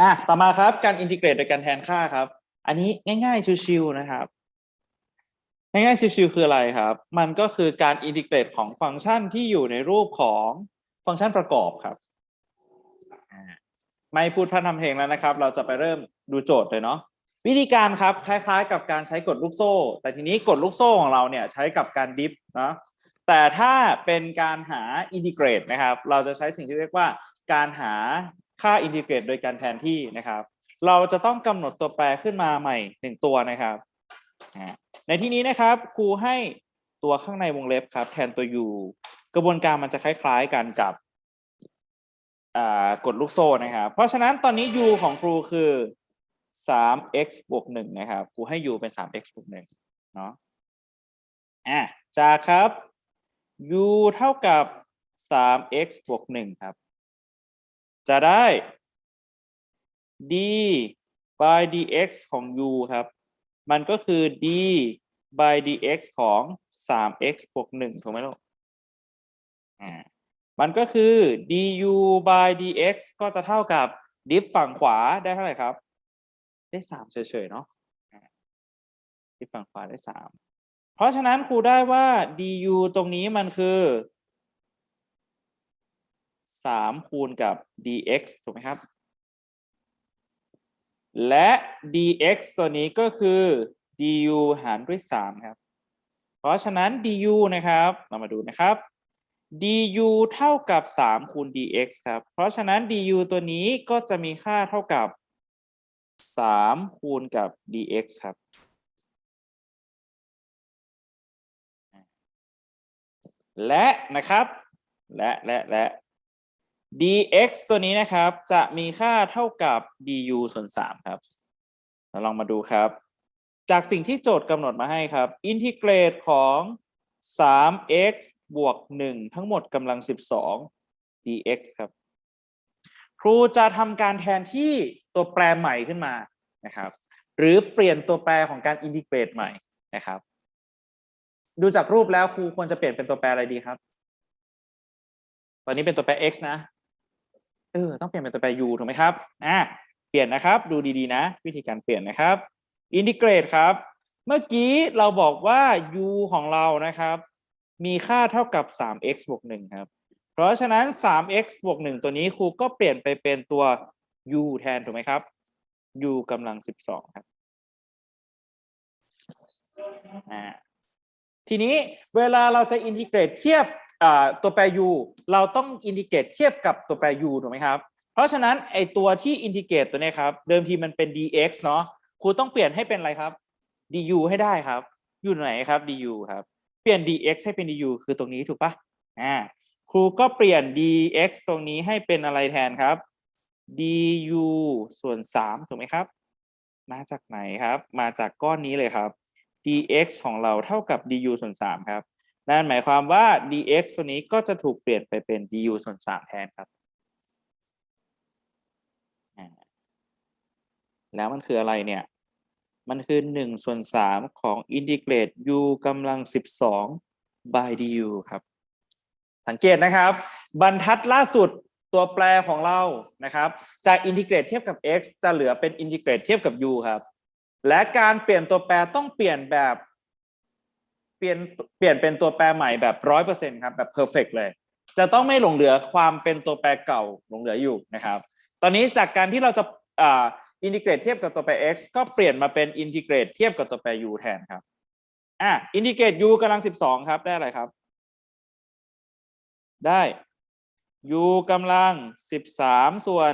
อะต่อมาครับการอินทิเกรตโดยการแทนค่าครับ อันนี้ง่าย ๆ ชิวๆนะครับ ง่ายๆชิวๆคืออะไรครับ มันก็คือการอินทิเกรตของฟังก์ชันที่อยู่ในรูปของฟังก์ชันประกอบครับไม่พูดพร่ำทำเพลงแล้วนะครับ เราจะไปเริ่มดูโจทย์เลยเนาะวิธีการครับคล้ายๆ กับการใช้กดลูกโซ่ แต่ทีนี้กดลูกโซ่ของเราเนี่ยใช้กับการดิฟนะแต่ถ้าเป็นการหาอินทิเกรตนะครับ เราจะใช้สิ่งที่เรียกว่าการหา ค่าอินทิเกรตโดยการแทนที่นะครับ เราจะต้องกำหนดตัวแปรขึ้นมาใหม่หนึ่งตัวนะครับ ในที่นี้นะครับครูให้ตัวข้างในวงเล็บครับ แทนตัว u กระบวนการมันจะคล้ายๆกันกับกดลูกโซ่นะครับ เพราะฉะนั้นตอนนี้ u ของครูคือ 3x บวก1นะครับ ครูให้ u เป็น 3x บวก1เนาะอะจากครับ u เท่ากับ 3x บวก1ครับ จะได้ d by dx ของ u ครับ มันก็คือ d by dx ของ 3x บวก1ถูกไหมลูกอ่ามันก็คือ du by dx ก็จะเท่ากับ diff ฝั่งขวาได้เท่าไหร่ครับ ได้สามเฉยๆเนาะอ่า diff ฝั่งขวาได้สามเพราะฉะนั้นครูได้ว่า du ตรงนี้มันคือ สามคูณกับ dx ถูกไหมครับ และ dx ตัวนี้ก็คือ du หารด้วยสามครับ เพราะฉะนั้น du นะครับ เรามาดูนะครับ du เท่ากับสามคูณ dx ครับ เพราะฉะนั้น du ตัวนี้ก็จะมีค่าเท่ากับสามคูณกับ dx ครับ และนะครับ และและและ dx ตัวนี้นะครับ จะมีค่าเท่ากับ du ส่วนสามครับเราลองมาดูครับ จากสิ่งที่โจทย์กำหนดมาให้ครับ อินทิเกรตของ 3x บวก 1 ทั้งหมดกำลัง 12 dx ครับ ครูจะทำการแทนที่ตัวแปรใหม่ขึ้นมานะครับ หรือเปลี่ยนตัวแปรของการอินทิเกรตใหม่นะครับ ดูจากรูปแล้วครูควรจะเปลี่ยนเป็นตัวแปรอะไรดีครับ ตอนนี้เป็นตัวแปร x นะ เออต้องเปลี่ยนเป็นตัวแปร u ถูกไหมครับอ่าเปลี่ยนนะครับ ดูดีๆนะ วิธีการเปลี่ยนนะครับอินทิเกรตครับ เมื่อกี้เราบอกว่า u ของเรานะครับ มีค่าเท่ากับ 3x บวก1ครับ เพราะฉะนั้น 3x บวก1ตัวนี้ครูก็เปลี่ยนไปเป็นตัว u แทนถูกไหมครับ u กำลัง 12 ครับอ่าทีนี้เวลาเราจะอินทิเกรตเทียบ ตัวแปร u เราต้องอินทิเกรตเทียบกับตัวแปร u ถูกไหมครับ เพราะฉะนั้นไอตัวที่อินทิเกรตตัวนี้ครับ เดิมทีมันเป็น dx เนาะครูต้องเปลี่ยนให้เป็นอะไรครับ du ให้ได้ครับอยู่ไหนครับ du ครับ เปลี่ยน dx ให้เป็น du คือตรงนี้ถูกปะอ่าครูก็เปลี่ยน dx ตรงนี้ให้เป็นอะไรแทนครับ du ส่วน3ถูกไหมครับ มาจากไหนครับ มาจากก้อนนี้เลยครับ dx ของเราเท่ากับ du ส่วน3ครับ นั่นหมายความว่า dx ตัวนี้ก็จะถูกเปลี่ยนไปเป็น du ส่วน3แทนครับ แล้วมันคืออะไรเนี่ย มันคือ1ส่วน3ของอินทิเกรต u กำลัง12 by du ครับ สังเกตนะครับ บรรทัดล่าสุดตัวแปรของเรานะครับ จากอินทิเกรตเทียบกับ x จะเหลือเป็นอินทิเกรตเทียบกับ u ครับ และการเปลี่ยนตัวแปรต้องเปลี่ยนแบบ เปลี่ยนเปลี่ยนเป็นตัวแปรใหม่แบบร้อยเปอร์เซ็นครับแบบเพอร์เฟกเลย จะต้องไม่หลงเหลือความเป็นตัวแปรเก่าหลงเหลืออยู่นะครับ ตอนนี้จากการที่เราจะอ่าอินทิเกรตเทียบกับตัวแปร x ก็เปลี่ยนมาเป็นอินทิเกรตเทียบกับตัวแปร u แทนครับอะอินทิเกรต u กำลังสิบสองครับได้อะไรครับ ได้ u กำลังสิบสามส่วน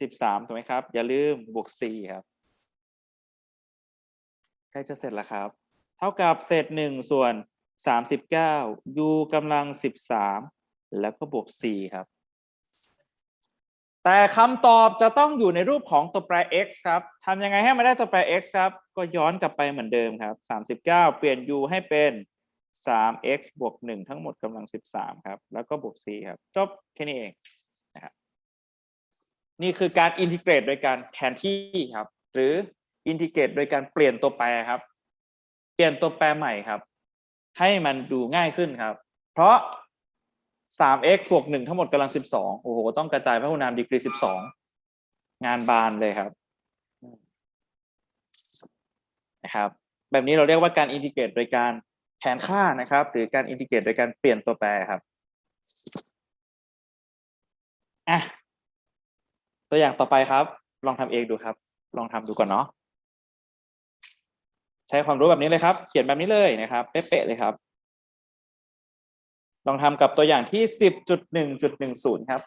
สิบสามถูกไหมครับ อย่าลืมบวกสี่ครับ ใกล้จะเสร็จแล้วครับ เท่ากับเศษหนึ่งส่วนสามสิบเก้า u กำลังสิบสามแล้วก็บวกสี่ครับ แต่คำตอบจะต้องอยู่ในรูปของตัวแปร x ครับทำยังไงให้มันได้ตัวแปร x ครับ ก็ย้อนกลับไปเหมือนเดิมครับสามสิบเก้าเปลี่ยน u ให้เป็น 3x บวก1ทั้งหมดกำลัง13ครับ แล้วก็บวก4ครับ จบแค่นี้เองนะครับนี่คือการอินทิเกรตโดยการแทนที่ครับ หรืออินทิเกรตโดยการเปลี่ยนตัวแปรครับ เปลี่ยนตัวแปรใหม่ครับ ให้มันดูง่ายขึ้นครับ เพราะ 3x บวก1ทั้งหมดกำลัง 12 โอ้โห ต้องกระจายพหุนามดีกรี 12 งานบานเลยครับนะครับ แบบนี้เราเรียกว่าการอินทิเกรตโดยการแทนค่านะครับ หรือการอินทิเกรตโดยการเปลี่ยนตัวแปรครับอะตัวอย่างต่อไปครับ ลองทำเองดูครับ ลองทำดูก่อนเนาะ ใช้ความรู้แบบนี้เลยครับ เขียนแบบนี้เลยนะครับ เป๊ะๆเลยครับ ลองทำกับตัวอย่างที่สิบจุดหนึ่งจุดหนึ่งศูนย์ครับ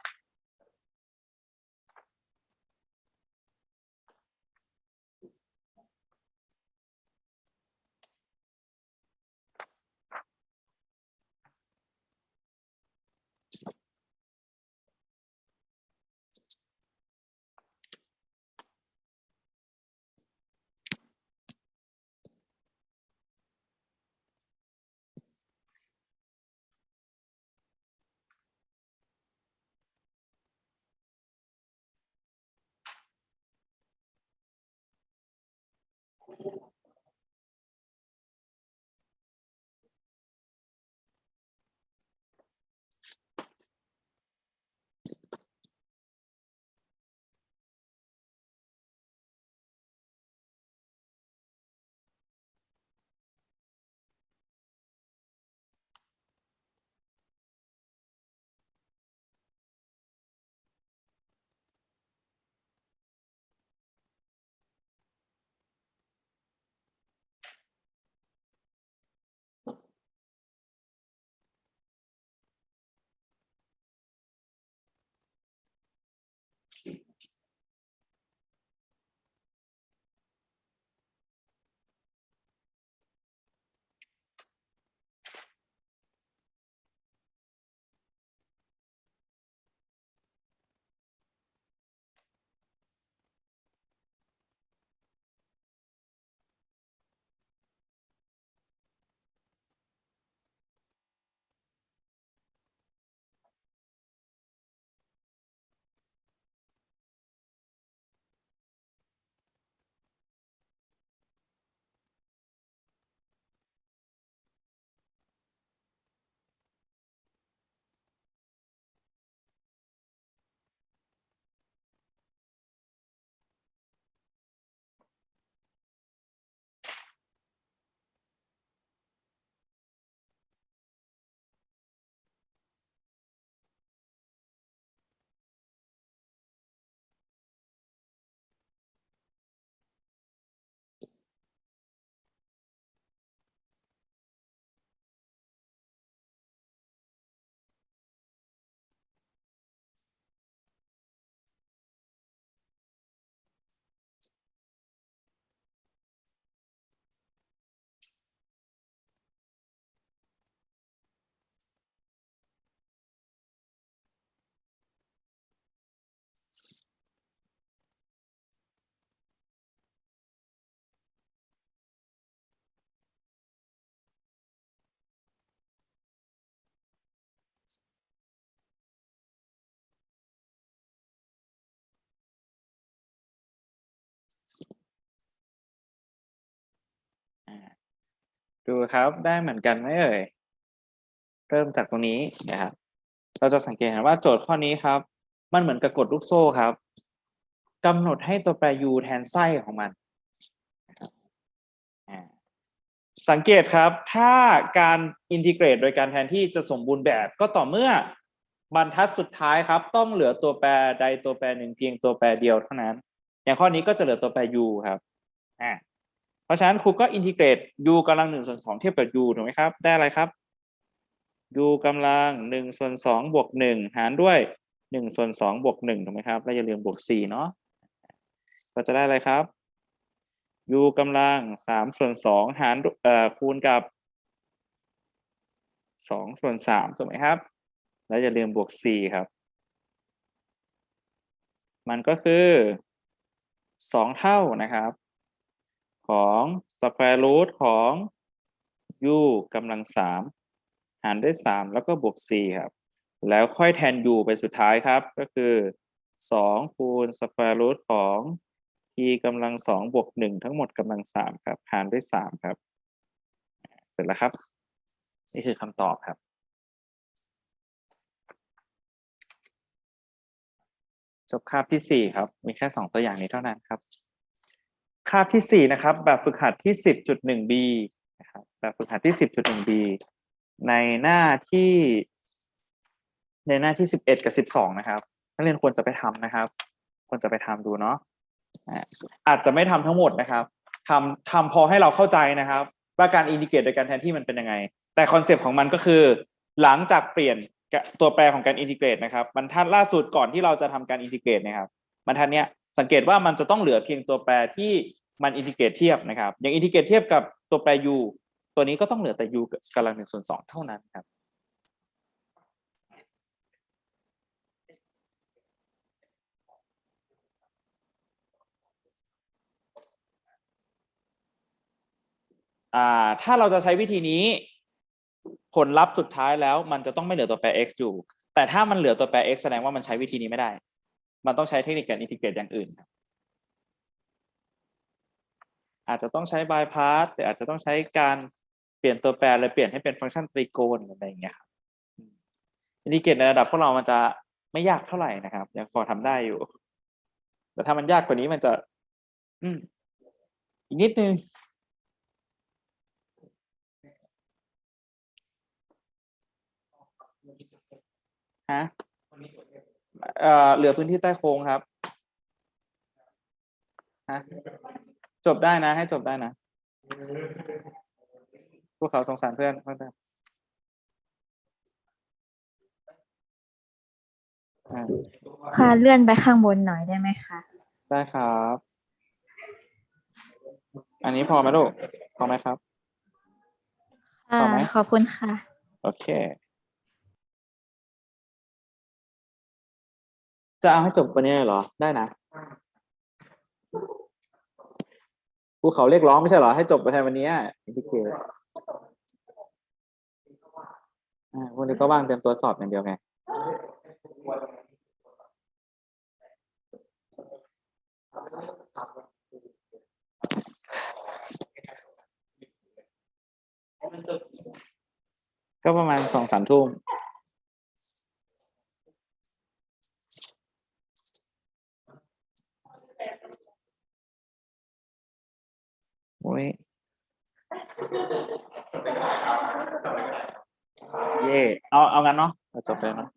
ดูครับได้เหมือนกันไหมเอ่ย เริ่มจากตรงนี้นะครับ เราจะสังเกตเห็นว่าโจทย์ข้อนี้ครับ มันเหมือนกับกดลูกโซ่ครับกำหนดให้ตัวแปร u แทนไส้ของมัน สังเกตครับ ถ้าการอินทิเกรตโดยการแทนที่จะสมบูรณ์แบบก็ต่อเมื่อบรรทัดสุดท้ายครับ ต้องเหลือตัวแปรใดตัวแปรหนึ่งเพียงตัวแปรเดียวเท่านั้น อย่างข้อนี้ก็จะเหลือตัวแปร u ครับอ่า ราะฉะนั้นครูก็อินทิเกรต u กำลังหนึ่งส่วนสองเทียบกับ u ถูกไหมครับ ได้อะไรครับ u กำลังหนึ่งส่วนสองบวกหนึ่งหารด้วยหนึ่งส่วนสองบวกหนึ่งถูกไหมครับแล้วอย่าลืมบวกสี่เนาะก็จะได้อะไรครับ u กำลังสามส่วนสองหารเอ่อคูณกับสองส่วนสามถูกไหมครับ แล้วอย่าลืมบวกสี่ครับ มันก็คือสองเท่านะครับ ของ square root ของ u กำลังสามหารด้วยสามแล้วก็บวกสี่ครับ แล้วค่อยแทน u ไปสุดท้ายครับ ก็คือสองคูณ square root ของ t กำลังสองบวกหนึ่งทั้งหมดกำลังสามครับ หารด้วยสามครับ เสร็จแล้วครับ นี่คือคำตอบครับจบคาบที่สี่ครับ มีแค่สองตัวอย่างนี้เท่านั้นครับ คาบที่สี่นะครับ แบบฝึกหัดที่สิบจุดหนึ่ง B นะครับแบบฝึกหัดที่สิบจุดหนึ่ง B ในหน้าที่ ในหน้าที่สิบเอ็ดกับสิบสองนะครับนักเรียนควรจะไปทำนะครับ ควรจะไปทำดูเนาะอาจจะไม่ทำทั้งหมดนะครับทำทำพอให้เราเข้าใจนะครับ ว่าการอินดิเกตโดยการแทนที่มันเป็นยังไง แต่คอนเซปต์ของมันก็คือ หลังจากเปลี่ยนตัวแปรของการอินทิเกรตนะครับบรรทัดล่าสุดก่อนที่เราจะทำการอินทิเกรตนะครับบรรทัดเนี้ยสังเกตว่ามันจะต้องเหลือเพียงตัวแปรที่ มันอินทิเกรตเทียบนะครับอย่างอินทิเกรตเทียบกับตัวแปร u ตัวนี้ก็ต้องเหลือแต่ u กำลังหนึ่งส่วนสองเท่านั้นครับถ้าเราจะใช้วิธีนี้ผลลัพธ์สุดท้ายแล้ว มันจะต้องไม่เหลือตัวแปร x อยู่ แต่ถ้ามันเหลือตัวแปร x แสดงว่ามันใช้วิธีนี้ไม่ได้ มันต้องใช้เทคนิคการอินทิเกรตอย่างอื่นครับ อาจจะต้องใช้ bypass หรืออาจจะต้องใช้การเปลี่ยนตัวแปรเลยเปลี่ยนให้เป็นฟังก์ชันตรีโกณอะไรอย่างเงี้ยครับอินทิเกรตในระดับพวกเรามันจะไม่ยากเท่าไหร่นะครับ ยังพอทำได้อยู่ แต่ถ้ามันยากกว่านี้มันจะ อืมอีกนิดนึงฮะเอ่อเหลือพื้นที่ใต้โค้งครับฮะ จบได้นะ ให้จบได้นะพวกเขาสงสารเพื่อนเพื่อนอ่าค่ะเลื่อนไปข้างบนหน่อยได้ไหมคะได้ครับ อันนี้พอไหมลูกพอไหมครับค่ะต่อไหมขอบคุณค่ะ โอเค จะเอาให้จบวันนี้เลยเหรอได้นะ ภูเขาเรียกร้องไม่ใช่เหรอให้จบไปแทนวันนี้อินดิเคตอ่าวันนี้ก็ว่างเตรียมตัวสอบอย่างเดียวไงก็ประมาณสองสามทุ่ม โอ้ยเย่เอาเอางั้นเนาะจบเลยเนาะ